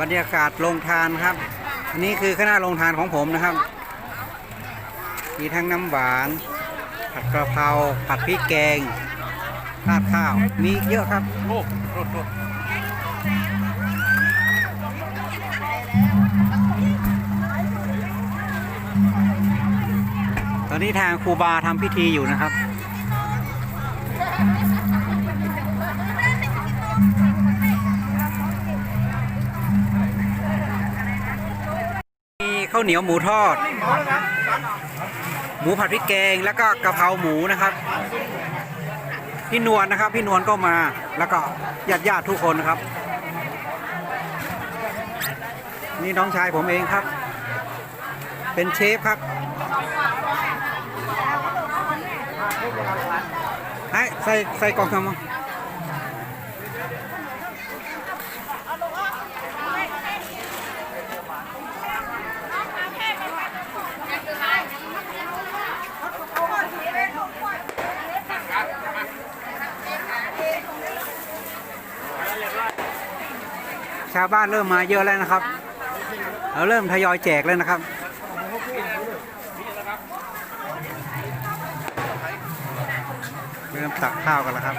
บรรยากาศโรงทานครับ อันนี้คือคณะโรงทานของผมนะครับ มีทั้งน้ำหวาน ผัดกระเพราผัดพริกแกงราดข้าว มีเยอะครับโอ้รถรถตอนนี้ทางครูบาทำพิธีอยู่นะครับ ข้าวเหนียวหมูทอด หมูผัดพริกแกงแล้วก็กะเพราหมูนะครับ พี่นวลนะครับ พี่นวลก็มาแล้วก็ญาติญาติทุกคนนะครับ นี่น้องชายผมเองครับ เป็นเชฟครับไอ้ใส่ใส่กล่องทำมั้ ชาวบ้านเริ่มมาเยอะแล้วนะครับเราเริ่มทยอยแจกแล้วนะครับเริ่มตักข้าวกันแล้วครับ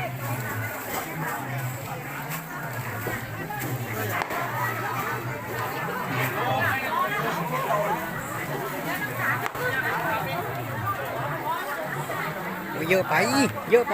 โอ้ยเยอะไป เยอะไป